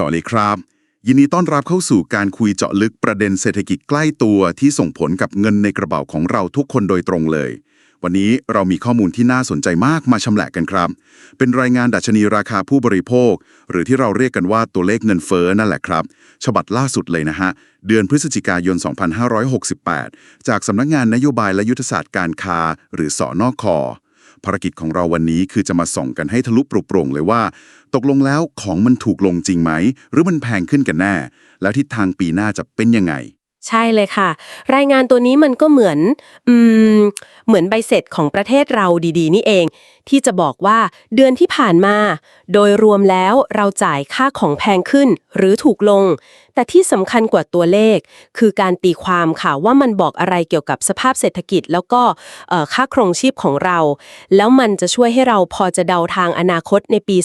สวัสดีครับ ยินดีต้อนรับเข้าสู่การคุยเจาะลึกประเด็นเศรษฐกิจใกล้ตัวที่ส่งผลกับเงินในกระเป๋าของเราทุกคนโดยตรงเลย วันนี้เรามีข้อมูลที่น่าสนใจมากมาชำแหละกันครับ เป็นรายงานดัชนีราคาผู้บริโภค หรือที่เราเรียกกันว่าตัวเลขเงินเฟ้อนั่นแหละครับ ฉบับล่าสุดเลยนะฮะ เดือนพฤศจิกายน 2568 จากสำนักงานนโยบายและยุทธศาสตร์การค้า หรือสอนอคอ ภารกิจของเราวันนี้คือจะมาส่องกันให้ทะลุปรุโปร่งเลยว่า ตกลงแล้วของมันถูกลงจริงไหม หรือมันแพงขึ้นกันแน่ แล้วทิศทางปีหน้าจะเป็นยังไง ใช่เลยค่ะ รายงานตัวนี้มันก็เหมือนอืมเหมือนใบเสร็จของประเทศเราดีๆ นี่เอง ที่จะบอกว่าเดือนที่ผ่านมา โดยรวมแล้วเราจ่ายค่าของแพงขึ้นหรือถูกลง แต่ที่สำคัญกว่าตัวเลข คือการตีความค่ะว่ามันบอกอะไรเกี่ยวกับสภาพเศรษฐกิจ แล้วก็ค่าครองชีพของเรา แล้วมันจะช่วยให้เราพอจะเดาทางอนาคตในปี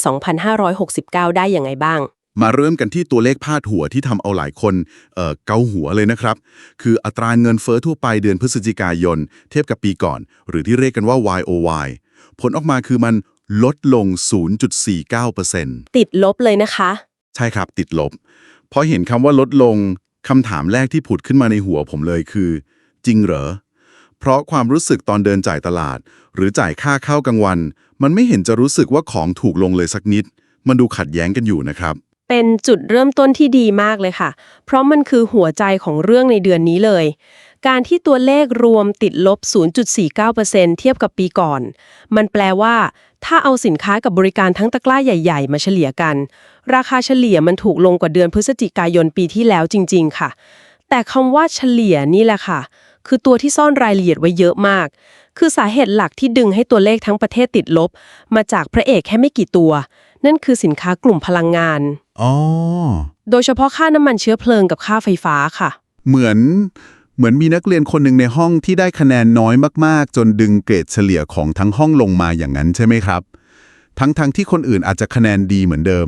2569 ได้อย่างไงบ้าง มาเริ่มกันที่ตัวเลขพาดหัวที่ทำเอาหลายคนเอ่อเกาหัวเลยนะครับ คืออัตราเงินเฟ้อทั่วไปเดือนพฤศจิกายน เทียบกับปีก่อน หรือที่เรียกกันว่า YOY ผลออกมาคือมันลดลง 0.49%ติดลบเลยนะคะ ใช่ครับติดลบ พอเห็นคำว่าลดลงคำถามแรกที่ผุดขึ้นมาในหัวผมเลยคือ จริงเหรอ เพราะความรู้สึกตอนเดินจ่ายตลาด หรือจ่ายค่าข้าวกลางวัน มันไม่เห็นจะรู้สึกว่าของถูกลงเลยสักนิด มันดูขัดแย้งกันอยู่นะครับ เป็นจุดเริ่มต้นที่ดีมากเลยค่ะ เพราะมันคือหัวใจของเรื่องในเดือนนี้เลย การที่ตัวเลขรวมติดลบ 0.49%เทียบกับปีก่อน มันแปลว่า ถ้าเอาสินค้ากับบริการทั้งตะกร้าใหญ่ ๆ มาเฉลี่ยกัน ราคาเฉลี่ยมันถูกลงกว่าเดือนพฤศจิกายนปีที่แล้วจริง ๆ ค่ะ แต่คำว่าเฉลี่ยนี่แหละค่ะ คือตัวที่ซ่อนรายละเอียดไว้เยอะมาก คือสาเหตุหลักที่ดึงให้ตัวเลขทั้งประเทศติดลบ มาจากพระเอกแค่ไม่กี่ตัว นั่นคือสินค้ากลุ่มพลังงาน อ๋อ โดยเฉพาะค่าน้ำมันเชื้อเพลิงกับค่าไฟฟ้าค่ะ เหมือน เหมือนมีนักเรียนคนหนึ่งในห้องที่ได้คะแนนน้อยมากๆ จนดึงเกรดเฉลี่ยของทั้งห้องลงมาอย่างนั้นใช่ไหมครับ ทั้งๆทที่คนอื่นอาจจะคะแนนดีเหมือนเดิม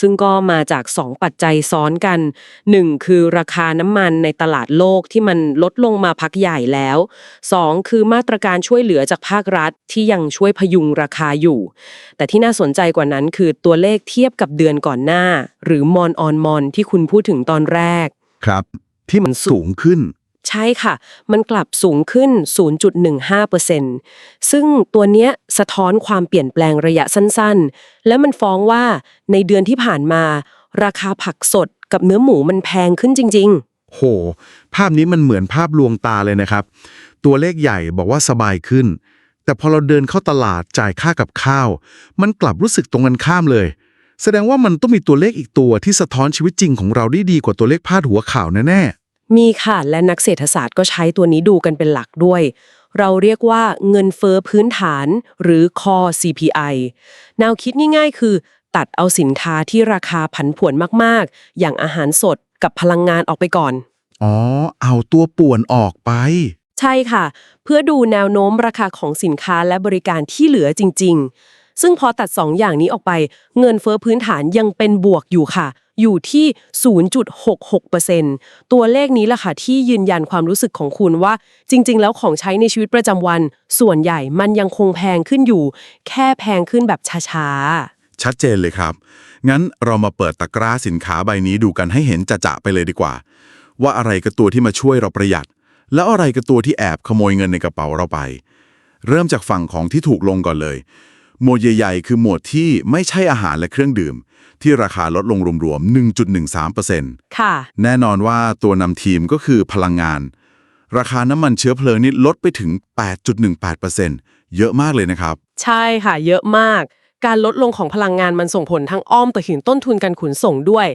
ซึ่งก็มาจาก 2 ปัจจัยซ้อนกัน 1. คือราคาน้ำมันในตลาดโลกที่มันลดลงมาพักใหญ่แล้ว 2. คือมาตรการช่วยเหลือจากภาครัฐที่ยังช่วยพยุงราคาอยู่ แต่ที่น่าสนใจกว่านั้นคือตัวเลขเทียบกับเดือนก่อนหน้า หรือมอนออนมอนที่คุณพูดถึงตอนแรก ครับ ที่มันสูงขึ้น ใช่ค่ะ มันกลับสูงขึ้น 0.15%ซึ่งตัวเนี้ยสะท้อนความเปลี่ยนแปลงระยะสั้นๆ และมันฟ้องว่าในเดือนที่ผ่านมา ราคาผักสดกับเนื้อหมูมันแพงขึ้นจริง ๆ โห ภาพนี้มันเหมือนภาพลวงตาเลยนะครับ ตัวเลขใหญ่บอกว่าสบายขึ้น แต่พอเราเดินเข้าตลาดจ่ายค่ากับข้าว มันกลับรู้สึกตรงกันข้ามเลย แสดงว่ามันต้องมีตัวเลขอีกตัวที่สะท้อนชีวิตจริงของเราได้ดีกว่าตัวเลขพาดหัวข่าวแน่ๆ มีค่ะ และนักเศรษฐศาสตร์ก็ใช้ตัวนี้ดูกันเป็นหลักด้วย เราเรียกว่าเงินเฟอ้อพื้นฐานหรือ core CPI แนวคิดง่ายๆ คือ ตัดเอาสินค้าที่ราคาผันผวนมากๆ อย่างอาหารสดกับพลังงานออกไปก่อนๆอ๋อ เอาตัวป่วนออกไป ใช่ค่ะ เพื่อดูแนวโน้มราคาของสินค้าและบริการที่เหลือจริง ๆ ซึ่งพอตัด 2 อย่างนี้ออกไป เงินเฟอ้อพื้นฐานยังเป็นบวกอยู่ค่ะ อยู่ที่ 0.66%ตัวเลขนี้แหละค่ะที่ยืนยันความรู้สึกของคุณว่า จริง ๆ แล้วของใช้ในชีวิตประจำวัน ส่วนใหญ่มันยังคงแพงขึ้นอยู่ แค่แพงขึ้นแบบช้าๆ ชัดเจนเลยครับ งั้นเรามาเปิดตะกร้าสินค้าใบนี้ดูกันให้เห็นจะๆไปเลยดีกว่า ว่าอะไรกับตัวที่มาช่วยเราประหยัด แล้วอะไรกับตัวที่แอบขโมยเงินในกระเป๋าเราไป เริ่มจากฝั่งของที่ถูกลงก่อนเลยหมวดใหญ่ ๆ คือหมวดที่ไม่ใช่อาหารและเครื่องดื่ม ที่ราคาลดลงรวมๆ 1.13%ๆค่ะ แน่นอนว่าตัวนำทีมก็คือพลังงาน ราคาน้ำมันเชื้อเพลิงนี่ลดไปถึง 8.18%เยอะมากเลยนะครับ ใช่ค่ะ เยอะมาก การลดลงของพลังงานมันส่งผลทั้งอ้อมไปถึงต้นทุนการขนส่งด้วย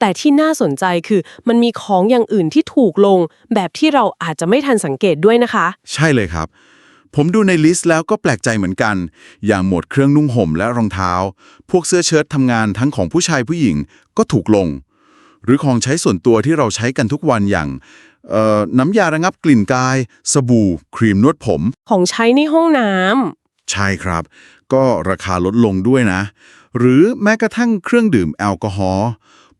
แต่ที่น่าสนใจคือมันมีของอย่างอื่นที่ถูกลง แบบที่เราอาจจะไม่ทันสังเกตด้วยนะคะ ใช่เลยครับ ผมดูในลิสต์แล้วก็แปลกใจเหมือนกัน อย่างหมวดเครื่องนุ่งห่มและรองเท้า พวกเสื้อเชิ้ตทำงานทั้งของผู้ชายผู้หญิงก็ถูกลง หรือของใช้ส่วนตัวที่เราใช้กันทุกวันอย่างเอ่อน้ำยาระงับกลิ่นกาย สบู่ ครีมนวดผม ของใช้ในห้องน้ำใช่ครับ ก็ราคาลดลงด้วยนะ หรือแม้กระทั่งเครื่องดื่มแอลกอฮอล์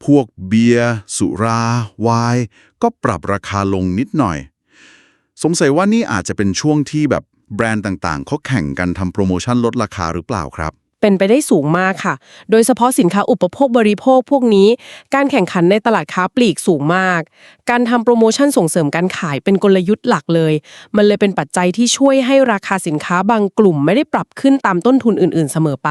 พวกเบียร์สุรา ไวน์ก็ปรับราคาลงนิดหน่อย สงสัยว่านี่อาจจะเป็นช่วงที่แบบ แบรนด์ต่างๆเขาแข่งกันทำโปรโมชั่นลดราคาหรือเปล่าครับ เป็นไปได้สูงมากค่ะ โดยเฉพาะสินค้าอุปโภคบริโภคพวกนี้ การแข่งขันในตลาดค้าปลีกสูงมาก การทำโปรโมชั่นส่งเสริมการขายเป็นกลยุทธ์หลักเลย มันเลยเป็นปัจจัยที่ช่วยให้ราคาสินค้าบางกลุ่มไม่ได้ปรับขึ้นตามต้นทุนอื่น ๆ เสมอไป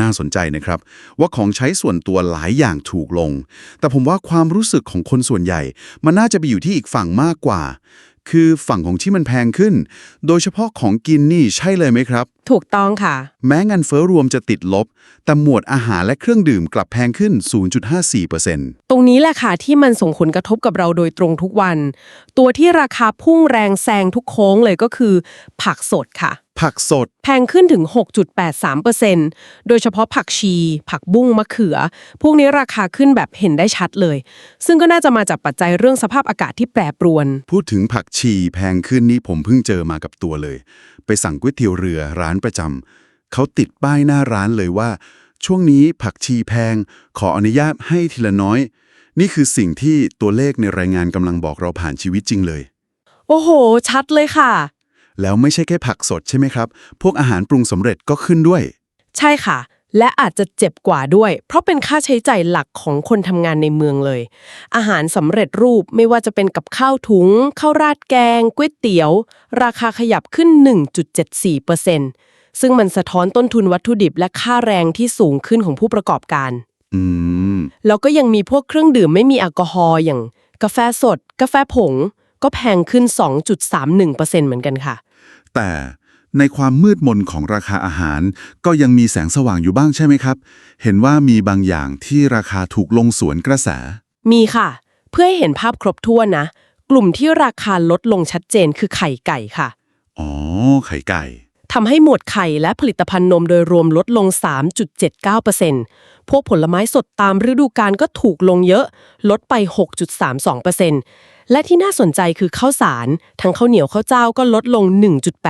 น่าสนใจนะครับ ว่าของใช้ส่วนตัวหลายอย่างถูกลง แต่ผมว่าความรู้สึกของคนส่วนใหญ่ มันน่าจะไปอยู่ที่อีกฝั่งมากกว่า คือฝั่งของที่มันแพงขึ้น โดยเฉพาะของกินนี่ใช่เลยไหมครับ ถูกต้องค่ะ แม้เงินเฟ้อรวมจะติดลบ แต่หมวดอาหารและเครื่องดื่มกลับแพงขึ้น 0.54%ตรงนี้แหละค่ะที่มันส่งผลกระทบกับเราโดยตรงทุกวัน ตัวที่ราคาพุ่งแรงแซงทุกโค้งเลยก็คือ ผักสดค่ะ ผักสด แพงขึ้นถึง 6.83%โดยเฉพาะผักชี ผักบุ้งมะเขือ พวกนี้ราคาขึ้นแบบเห็นได้ชัดเลย ซึ่งก็น่าจะมาจากปัจจัยเรื่องสภาพอากาศที่แปรปรวน พูดถึงผักชีแพงขึ้นนี่ผมเพิ่งเจอมากับตัวเลย ไปสั่งก๋วยเตี๋ยวเรือร้านประจำเขาติดป้ายหน้าร้านเลยว่า ช่วงนี้ผักชีแพง ขออนุญาตให้ทีละน้อย นี่คือสิ่งที่ตัวเลขในรายงานกำลังบอกเราผ่านชีวิตจริงเลย โอ้โห ชัดเลยค่ะ แล้วไม่ใช่แค่ผักสดใช่ไหมครับ พวกอาหารปรุงสำเร็จก็ขึ้นด้วย ใช่ค่ะ และอาจจะเจ็บกว่าด้วย เพราะเป็นค่าใช้จ่ายหลักของคนทำงานในเมืองเลย อาหารสำเร็จรูปไม่ว่าจะเป็นกับข้าวถุงข้าวราดแกงก๋วยเตี๋ยว ราคาขยับขึ้น 1.74%ซึ่งมันสะท้อนต้นทุนวัตถุดิบและค่าแรงที่สูงขึ้นของผู้ประกอบการ อืม แล้วก็ยังมีพวกเครื่องดื่มไม่มีแอลกอฮอล์อย่าง กาแฟสด กาแฟผง ก็แพงขึ้น 2.31%เหมือนกันค่ะ แต่ในความมืดมนของราคาอาหาร ก็ยังมีแสงสว่างอยู่บ้างใช่ไหมครับ เห็นว่ามีบางอย่างที่ราคาถูกลงสวนกระแส มีค่ะ เพื่อให้เห็นภาพครบถ้วนนะ กลุ่มที่ราคาลดลงชัดเจนคือไข่ไก่ค่ะ อ๋อ ไข่ไก่ทำให้หมวดไข่และผลิตภัณฑ์นมโดยรวมลดลง 3.79%พวกผลไม้สดตามฤดูกาลก็ถูกลงเยอะ ลดไป 6.32% และที่น่าสนใจคือข้าวสาร ทั้งข้าวเหนียวข้าวเจ้าก็ลดลง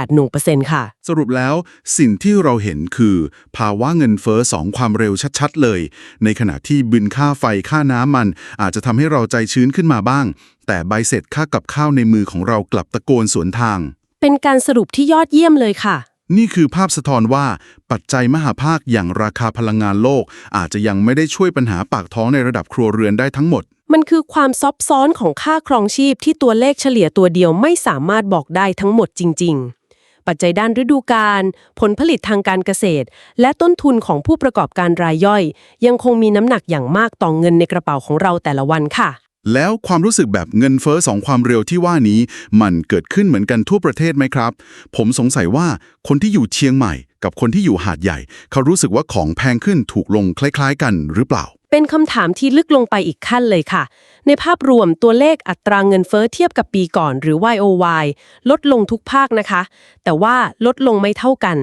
1.81%ค่ะ สรุปแล้วสิ่งที่เราเห็นคือ ภาวะเงินเฟ้อสองความเร็วชัดๆเลย ในขณะที่บินค่าไฟค่าน้ำมัน อาจจะทำให้เราใจชื้นขึ้นมาบ้าง แต่ใบเสร็จค่ากับข้าวในมือของเรากลับตะโกนสวนทาง เป็นการสรุปที่ยอดเยี่ยมเลยค่ะ นี่คือภาพสะท้อนว่าปัจจัยมหาภาคอย่างราคาพลังงานโลก อาจจะยังไม่ได้ช่วยปัญหาปากท้องในระดับครัวเรือนได้ทั้งหมด มันคือความซับซ้อนของค่าครองชีพที่ตัวเลขเฉลี่ยตัวเดียวไม่สามารถบอกได้ทั้งหมดจริง ๆปัจจัยด้านฤดูกาล ผลผลิตทางการเกษตร และต้นทุนของผู้ประกอบการรายย่อย ยังคงมีน้ำหนักอย่างมากต่อเงินในกระเป๋าของเราแต่ละวันค่ะ แล้วความรู้สึกแบบเงินเฟ้อสองความเร็วที่ว่านี้ มันเกิดขึ้นเหมือนกันทั่วประเทศไหมครับ ผมสงสัยว่าคนที่อยู่เชียงใหม่ กับคนที่อยู่หาดใหญ่ เขารู้สึกว่าของแพงขึ้นถูกลงคล้าย ๆ กันหรือเปล่า เป็นคำถามที่ลึกลงไปอีกขั้นเลยค่ะ ในภาพรวมตัวเลขอัตราเงินเฟ้อเทียบกับปีก่อนหรือ YOY ลดลงทุกภาคนะคะ แต่ว่าลดลงไม่เท่ากัน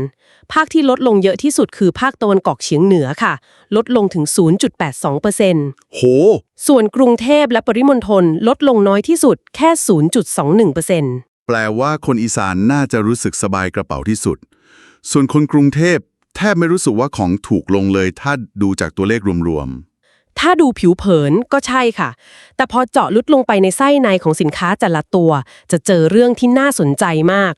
ภาคที่ลดลงเยอะที่สุดคือภาคตะวันออกเฉียงเหนือค่ะ ลดลงถึง 0.82%โห ส่วนกรุงเทพและปริมณฑลลดลงน้อยที่สุดแค่ 0.21%แปลว่าคนอีสานน่าจะรู้สึกสบายกระเป๋าที่สุด ส่วนคนกรุงเทพแทบไม่รู้สึกว่าของถูกลงเลยถ้าดูจากตัวเลขรวม ถ้าดูผิวเผินก็ใช่ค่ะ แต่พอเจาะลึกลงไปในไส้ในของสินค้าแต่ละตัว จะเจอเรื่องที่น่าสนใจมาก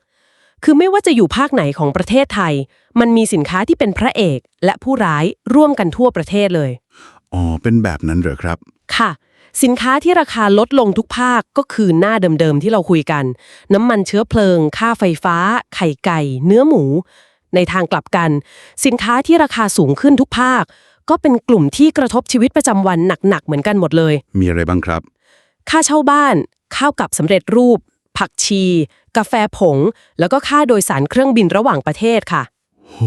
คือไม่ว่าจะอยู่ภาคไหนของประเทศไทย มันมีสินค้าที่เป็นพระเอกและผู้ร้ายร่วมกันทั่วประเทศเลยๆอ๋อ เป็นแบบนั้นเหรอครับ ค่ะ สินค้าที่ราคาลดลงทุกภาคก็คือหน้าเดิมๆที่เราคุยกัน น้ำมันเชื้อเพลิง ค่าไฟฟ้า ไข่ไก่ เนื้อหมู ในทางกลับกัน สินค้าที่ราคาสูงขึ้นทุกภาค ก็เป็นกลุ่มที่กระทบชีวิตประจำวันหนักๆเหมือนกันหมดเลย มีอะไรบ้างครับ ค่าเช่าบ้าน ข้าวกับสำเร็จรูป ผักชี กาแฟผง แล้วก็ค่าโดยสารเครื่องบินระหว่างประเทศค่ะ โห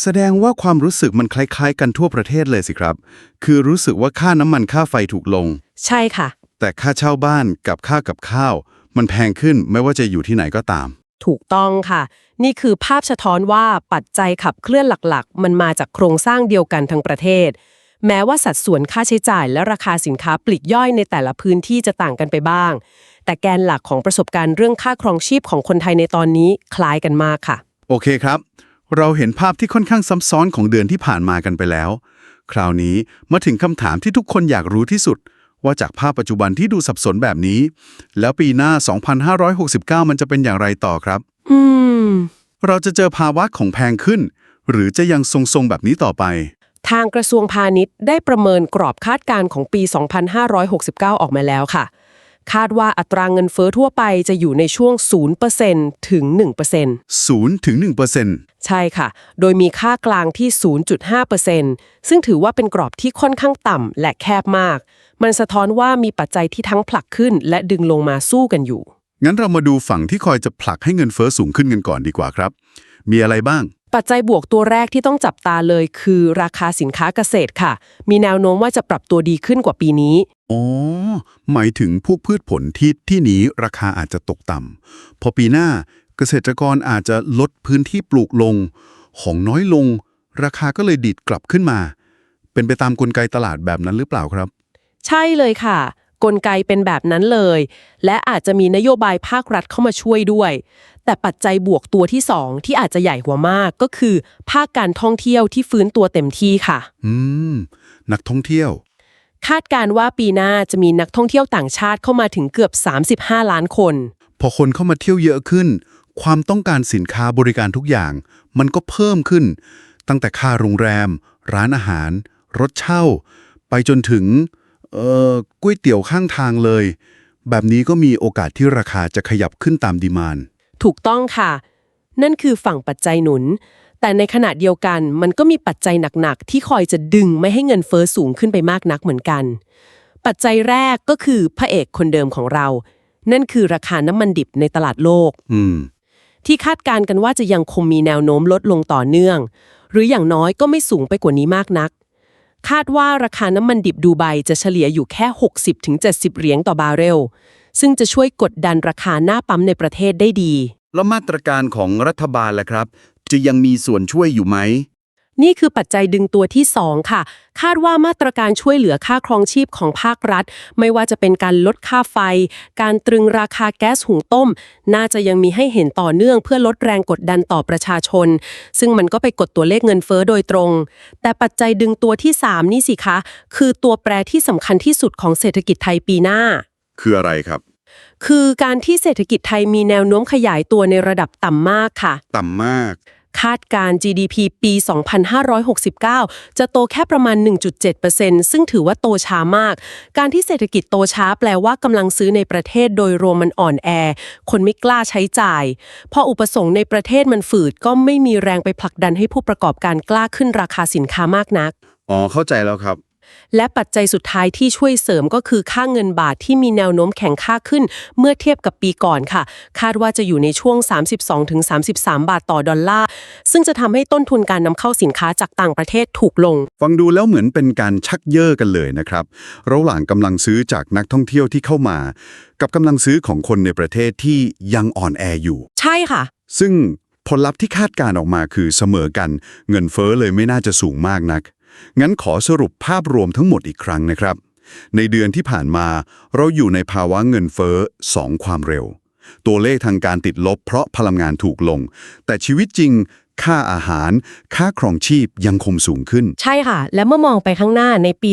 แสดงว่าความรู้สึกมันคล้ายๆ กันทั่วประเทศเลยสิครับ คือรู้สึกว่าค่าน้ำมันค่าไฟถูกลง ใช่ค่ะ แต่ค่าเช่าบ้านกับค่ากับข้าว มันแพงขึ้นไม่ว่าจะอยู่ที่ไหนก็ตาม ถูกต้องค่ะ นี่คือภาพสะท้อนว่าปัจจัยขับเคลื่อนหลักๆ มันมาจากโครงสร้างเดียวกันทั้งประเทศ แม้ว่าสัดส่วนค่าใช้จ่ายและราคาสินค้าปลีกย่อยในแต่ละพื้นที่จะต่างกันไปบ้าง แต่แกนหลักของประสบการณ์เรื่องค่าครองชีพของคนไทยในตอนนี้คล้ายกันมากค่ะ โอเคครับ เราเห็นภาพที่ค่อนข้างซับซ้อนของเดือนที่ผ่านมากันไปแล้ว คราวนี้มาถึงคำถามที่ทุกคนอยากรู้ที่สุด ว่าจากภาพปัจจุบันที่ดูสับสนแบบนี้ แล้วปีหน้า 2569 มันจะเป็นอย่างไรต่อครับ อืม เราจะเจอภาวะของแพงขึ้น หรือจะยังทรงๆแบบนี้ต่อไป ทางกระทรวงพาณิชย์ได้ประเมินกรอบคาดการณ์ของปี 2569 ออกมาแล้วค่ะ คาดว่าอัตราเงินเฟ้อทั่วไปจะอยู่ในช่วง 0%ถึง 1% 0ถึง1%ใช่ค่ะ โดยมีค่ากลางที่ 0.5%ซึ่งถือว่าเป็นกรอบที่ค่อนข้างต่ำและแคบมาก มันสะท้อนว่ามีปัจจัยที่ทั้งผลักขึ้น และดึงลงมาสู้กันอยู่ งั้นเรามาดูฝั่งที่คอยจะผลักให้เงินเฟ้อสูงขึ้นกันก่อนดีกว่าครับ มีอะไรบ้าง ปัจจัยบวกตัวแรกที่ต้องจับตาเลยคือราคาสินค้าเกษตรค่ะ มีแนวโน้มว่าจะปรับตัวดีขึ้นกว่าปีนี้ อ๋อ หมายถึงพวกพืชผลที่ที่นี้ราคาอาจจะตกต่ำพอปีหน้าเกษตรกรอาจจะลดพื้นที่ปลูกลง ของน้อยลง ราคาก็เลยดีดกลับขึ้นมา เป็นไปตามกลไกตลาดแบบนั้นหรือเปล่าครับ ใช่เลยค่ะ กลไกเป็นแบบนั้นเลย และอาจจะมีนโยบายภาครัฐเข้ามาช่วยด้วย แต่ปัจจัยบวกตัวที่สองที่อาจจะใหญ่กว่ามากก็คือ ภาคการท่องเที่ยวที่ฟื้นตัวเต็มที่ค่ะ อืม นักท่องเที่ยว คาดการณ์ว่าปีหน้าจะมีนักท่องเที่ยวต่างชาติเข้ามาถึงเกือบ 35 ล้านคน พอคนเข้ามาเที่ยวเยอะขึ้น ความต้องการสินค้าบริการทุกอย่าง มันก็เพิ่มขึ้น ตั้งแต่ค่าโรงแรม ร้านอาหาร รถเช่า ไปจนถึง เอ่อก๋วยเตี๋ยวข้างทางเลย แบบนี้ก็มีโอกาสที่ราคาจะขยับขึ้นตามดีมานถูกต้องค่ะ นั่นคือฝั่งปัจจัยหนุน แต่ในขณะเดียวกันมันก็มีปัจจัยหนักๆ ที่คอยจะดึงไม่ให้เงินเฟอ้อสูงขึ้นไปมากนักเหมือนกัน ปัจจัยแรกก็คือพระเอกคนเดิมของเรา นั่นคือราคาน้ำมันดิบในตลาดโลก อืม ที่คาดการณ์กันว่าจะยังคงมีแนวโน้มลดลงต่อเนื่อง หรืออย่างน้อยก็ไม่สูงไปกว่านี้มากนัก คาดว่าราคาน้ำมันดิบดูไบจะเฉลี่ยอยู่แค่ 60-70 เหรียญต่อบาร์เรล ซึ่งจะช่วยกดดันราคาหน้าปั๊มในประเทศได้ดี แล้วมาตรการของรัฐบาลล่ะครับ จะยังมีส่วนช่วยอยู่ไหม นี่คือปัจจัยดึงตัวที่ 2 ค่ะ คาดว่ามาตรการช่วยเหลือค่าครองชีพของภาครัฐ ไม่ว่าจะเป็นการลดค่าไฟ การตรึงราคาแก๊สหุงต้ม น่าจะยังมีให้เห็นต่อเนื่องเพื่อลดแรงกดดันต่อประชาชน ซึ่งมันก็ไปกดตัวเลขเงินเฟ้อโดยตรง แต่ปัจจัยดึงตัวที่ 3 นี่สิคะ คือตัวแปรที่สำคัญที่สุดของเศรษฐกิจไทยปีหน้า คืออะไรครับ คือการที่เศรษฐกิจไทยมีแนวโน้มขยายตัวในระดับต่ำมากค่ะ ต่ำมาก คาดการ์ GDP ปี 2569 จะโตแค่ประมาณ 1.7%ซึ่งถือว่าโตช้ามาก การที่เศรษฐกิจโตช้าแปลว่ากำลังซื้อในประเทศโดยรวมมันอ่อนแอ คนไม่กล้าใช้จ่าย พออุปสงค์ในประเทศมันฝืดก็ไม่มีแรงไปผลักดันให้ผู้ประกอบการกล้าขึ้นราคาสินค้ามากนัก อ๋อเข้าใจแล้วครับ และปัจจัยสุดท้ายที่ช่วยเสริมก็คือค่าเงินบาทที่มีแนวโน้มแข็งค่าขึ้น เมื่อเทียบกับปีก่อนค่ะ คาดว่าจะอยู่ในช่วง 32-33 บาทต่อดอลลาร์ ซึ่งจะทำให้ต้นทุนการนำเข้าสินค้าจากต่างประเทศถูกลง ฟังดูแล้วเหมือนเป็นการชักเย่อกันเลยนะครับ ระหว่างกำลังซื้อจากนักท่องเที่ยวที่เข้ามา กับกำลังซื้อของคนในประเทศที่ยังอ่อนแออยู่ ใช่ค่ะ ซึ่งผลลัพธ์ที่คาดการณ์ออกมาคือเสมอกัน เงินเฟ้อเลยไม่น่าจะสูงมากนัก งั้นขอสรุปภาพรวมทั้งหมดอีกครั้งนะครับ ในเดือนที่ผ่านมาเราอยู่ในภาวะเงินเฟ้อสองความเร็ว ตัวเลขทางการติดลบเพราะพลังงานถูกลง แต่ชีวิตจริง ค่าอาหาร ค่าครองชีพยังคงสูงขึ้น ใช่ค่ะ และเมื่อมองไปข้างหน้าในปี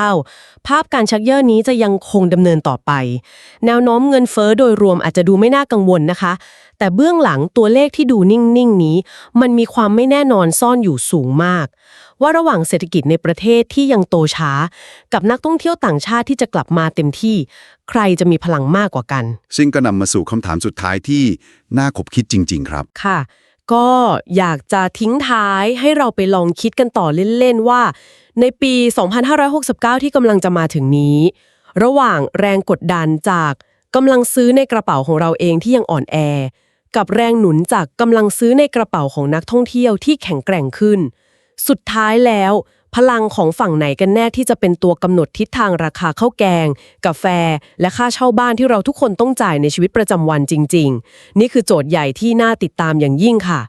2569 ภาพการชักเย่อนี้จะยังคงดำเนินต่อไป แนวโน้มเงินเฟ้อโดยรวมอาจจะดูไม่น่ากังวลนะคะ แต่เบื้องหลังตัวเลขที่ดูนิ่งๆนี้ มันมีความไม่แน่นอนซ่อนอยู่สูงมาก ว่าระหว่างเศรษฐกิจในประเทศที่ยังโตช้า กับนักท่องเที่ยวต่างชาติที่จะกลับมาเต็มที่ ใครจะมีพลังมากกว่ากัน ซึ่งก็นำมาสู่คำถามสุดท้ายที่น่าขบคิดจริง ๆ ครับ ค่ะ ก็อยากจะทิ้งท้ายให้เราไปลองคิดกันต่อเล่น ๆ ว่า ในปี 2569 ที่กำลังจะมาถึงนี้ ระหว่างแรงกดดันจากกำลังซื้อในกระเป๋าของเราเองที่ยังอ่อนแอ กับแรงหนุนจากกำลังซื้อในกระเป๋าของนักท่องเที่ยวที่แข็งแกร่งขึ้น สุดท้ายแล้ว พลังของฝั่งไหนกันแน่ที่จะเป็นตัวกำหนดทิศทางราคาข้าวแกง กาแฟ และค่าเช่าบ้านที่เราทุกคนต้องจ่ายในชีวิตประจำวันจริง ๆ นี่คือโจทย์ใหญ่ที่น่าติดตามอย่างยิ่งค่ะ